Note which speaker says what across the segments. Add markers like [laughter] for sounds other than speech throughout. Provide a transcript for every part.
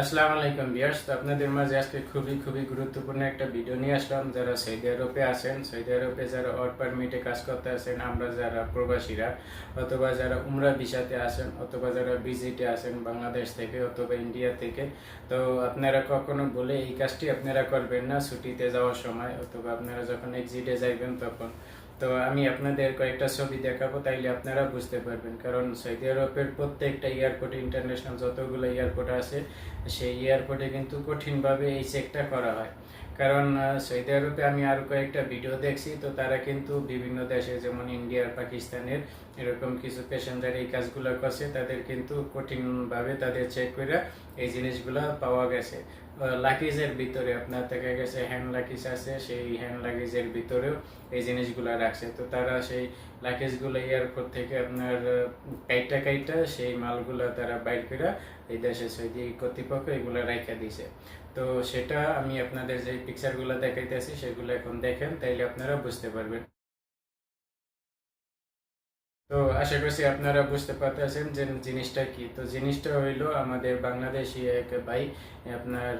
Speaker 1: আসসালামু আলাইকুম বিয়ার্স তো আপনাদের মাঝে আজকে খুবই খুবই গুরুত্বপূর্ণ একটা ভিডিও নিয়ে আসলাম। যারা সৌদি আরবে আছেন, সৌদি আরবে যারা ওয়ার্ক পারমিটে কাজ করতে আছেন, আমরা যারা প্রবাসীরা অথবা যারা উমরা ভিসাতে আছেন, অথবা যারা ভিজিটে আছেন বাংলাদেশ থেকে অথবা ইন্ডিয়া থেকে, তো আপনারা কখনো বলে এই কাজটি আপনারা করবেন না, ছুটিতে যাওয়ার সময়, অথবা আপনারা যখন এক্সিটে যাইবেন তখন। তো আমি আপনাদের কয়েকটা ছবি দেখাবো, তাইলে আপনারা বুঝতে পারবেন। কারণ সৌদি আরবের প্রত্যেকটা এয়ারপোর্টে ইন্টারন্যাশনাল যতগুলো এয়ারপোর্ট আছে, সেই এয়ারপোর্টে কিন্তু কঠিনভাবে এই চেকটা করা হয়। কারণ সৌদি আরবে আমি আরও কয়েকটা ভিডিও দেখছি, তো তারা কিন্তু বিভিন্ন দেশে, যেমন ইন্ডিয়ার পাকিস্তানের, এরকম কিছু পেশেন্টার এই কাজগুলো করছে, তাদের কিন্তু কঠিনভাবে তাদের চেক করে এই জিনিসগুলো পাওয়া গেছে। লাকিজের ভিতরে আপনার দেখা গেছে হ্যান্ড লাকিজ আছে, সেই হ্যান্ড লাগেজের ভিতরেও এই জিনিসগুলো রাখছে। তো তারা সেই লাকিজগুলো এয়ারপোর্ট থেকে আপনার কাইটা কাইটা সেই মালগুলো তারা বাইর করে এই দেশে সৌদি কর্তৃপক্ষ এগুলো রাখা দিছে তো সেটা আমি আপনাদের যে পিকচারগুলো দেখাইতেছি, সেগুলো এখন দেখেন, তাইলে আপনারা বুঝতে পারবেন। তো আশা করছি আপনারা বুঝতে পারতেছেন যে জিনিসটা কি। তো জিনিসটা হইল আমাদের বাংলাদেশি এক ভাই, আপনার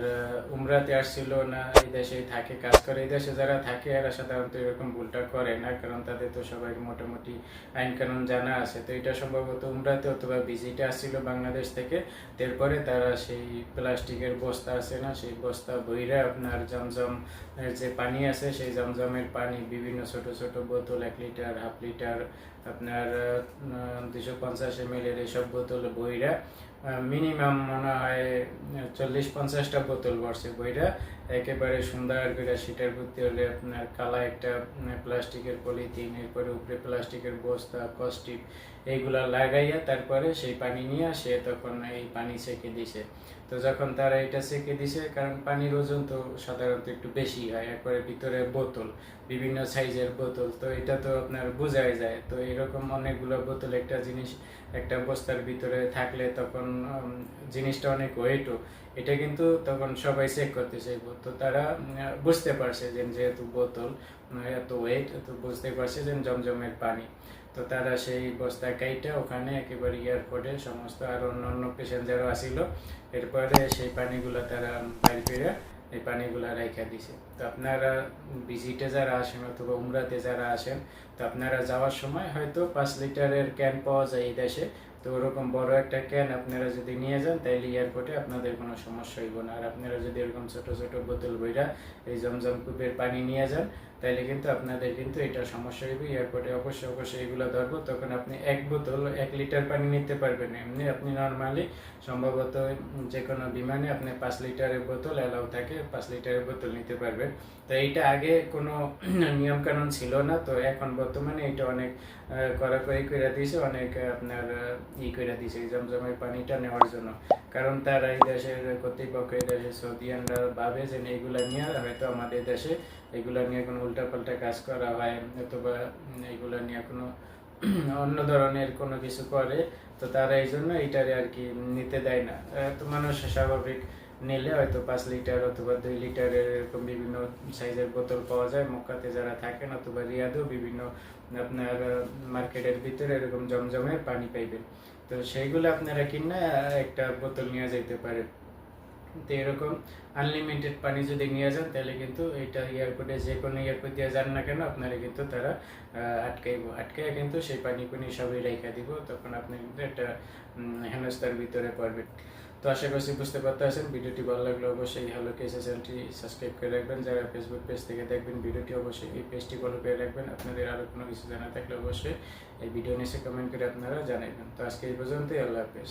Speaker 1: উমরাতে আসছিল না, এই দেশে থাকে, কাজ করে। এই দেশে যারা থাকে, এরা সাধারণত এরকম ভুলটা করে না, কারণ তাদের তো সবাই মোটামুটি আইন কানুন জানা আছে। তো এটা সম্ভবত উমরাতে অথবা ভিজিটে আসছিল বাংলাদেশ থেকে। তারপরে তারা সেই প্লাস্টিকের বস্তা আছে না, সেই বস্তা বইরা আপনার জমজম যে পানি আছে, সেই জমজমের পানি বিভিন্ন ছোট ছোট বোতল, এক লিটার, হাফ লিটার, আপনার দুশো পঞ্চাশ এম এল এর এইসব বোতল বইরা মিনিমাম মনে হয় চল্লিশ পঞ্চাশটা বোতল ভরছে বইটা। একেবারে সুন্দর করে সেটার ভর্তি হলে আপনার কালা একটা প্লাস্টিকের পলিথিন, এরপরে উপরে প্লাস্টিকের বস্তা কস্টিক এইগুলা লাগাইয়া তারপরে সেই পানি নিয়ে সে তখন এই পানি সেকে দিছে। তো যখন তারা এটা সেকে দিছে, কারণ পানির ওজন তো সাধারণত একটু বেশি হয় একবারে ভিতরে বোতল, বিভিন্ন সাইজের বোতল, তো এটা তো আপনার বোঝাই যায়। তো এরকম অনেকগুলো বোতল একটা জিনিস একটা বস্তার ভিতরে থাকলে তখন জিনিসটা অনেক ওয়েটও এটা কিন্তু তখন সবাই চেক করতে চাইব। তো তারা বুঝতে পারছে যে যেহেতু বোতল এত ওয়েট তো বুঝতে পারছে যে জমজমের পানি। তো তারা সেই বস্তা কাইটা ওখানে একেবারে এয়ারপোর্টে সমস্ত আর অন্য অন্য প্যাসেঞ্জারও আসিল। এরপরে সেই পানিগুলো তারা বাইর করে এই পানিগুলো রাইখা দিছে। তো আপনারা ভিজিটে যারা আসেন অথবা উমরাতে যারা আসেন, তো আপনারা যাওয়ার সময় হয়তো পাঁচ লিটারের ক্যান পাওয়া যায় এই দেশে। তো ওরকম বড় একটা ক্যান আপনারা যদি নিয়ে যান, তাইলে এয়ারপোর্টে আপনাদের কোনো সমস্যা হইব না। আর আপনারা যদি এরকম ছোট ছোট বোতল বইরা এই জমজম কূপের পানি নিয়ে যান, তাইলে কিন্তু আপনাদের কিন্তু এটা সমস্যা হইবে। এয়ারপোর্টে অবশ্যই অবশ্যই এগুলো ধরবো। তখন আপনি এক বোতল, এক লিটার পানি নিতে পারবেন। এমনি আপনি নর্মালি সম্ভবত যে কোনো বিমানে আপনি পাঁচ লিটারের বোতল অ্যালাউ থাকে, পাঁচ লিটারের বোতল নিতে পারবেন। তো এইটা আগে কোনো [clears throat] নিয়মকানুন ছিল না। তো এখন বর্তমানে এটা অনেক কড়াকড়ি করে দিয়েছে। অনেক আপনার ই করে দিছে, এই জমজমের পানিটা নেওয়ার জন্য। কারণ তারা এই দেশের কর্তৃপক্ষ, এই দেশের সৌদিয়ানরা ভাবে যে এইগুলা নিয়ে হয়তো আমাদের দেশে এগুলা নিয়ে কোনো উল্টাপাল্টা কাজ করা হয়, অথবা এইগুলা নিয়ে কোনো অন্য ধরনের কোনো কিছু করে, তো তারা এই জন্য এইটারে আর কি নিতে দেয় না। তো মানুষ স্বাভাবিক নিলে হয়তো পাঁচ লিটার অথবা দুই লিটারের এরকম বিভিন্ন সাইজের বোতল পাওয়া যায়। মক্কাতে যারা থাকেন অথবা রিয়াদেও বিভিন্ন আপনার মার্কেটের ভিতরে এরকম জমজমের পানি পাইবেন তো সেইগুলো আপনারা কিনে একটা বোতল নিয়ে যেতে পারেন। তো এরকম আনলিমিটেড পানি যদি নিয়ে যান তাহলে কিন্তু এটা এয়ারপোর্টে যে কোনো এয়ারপোর্ট দিয়ে যান না কেন আপনারা কিন্তু তারা আটকাইব। আটকাই কিন্তু সেই পানি পুনি সবই রেখা দিব তখন আপনি কিন্তু একটা উম, হেনস্থার ভিতরে পড়বেন। তো আশা করছি বুঝতে পারতেছেন ভিডিওটি ভালো লাগলে অবশ্যই হ্যালো কেসে চ্যানেলটি সাবস্ক্রাইব করে রাখবেন। যারা ফেসবুক পেজ থেকে দেখবেন, ভিডিওটি অবশ্যই এই পেজটি ফলো করে রাখবেন। আপনাদের আরও কোনো কিছু জানা থাকলে অবশ্যই এই ভিডিও নিচে কমেন্ট করে আপনারা জানাবেন তো আজকে এই পর্যন্তই, আল্লাহ হাফেজ।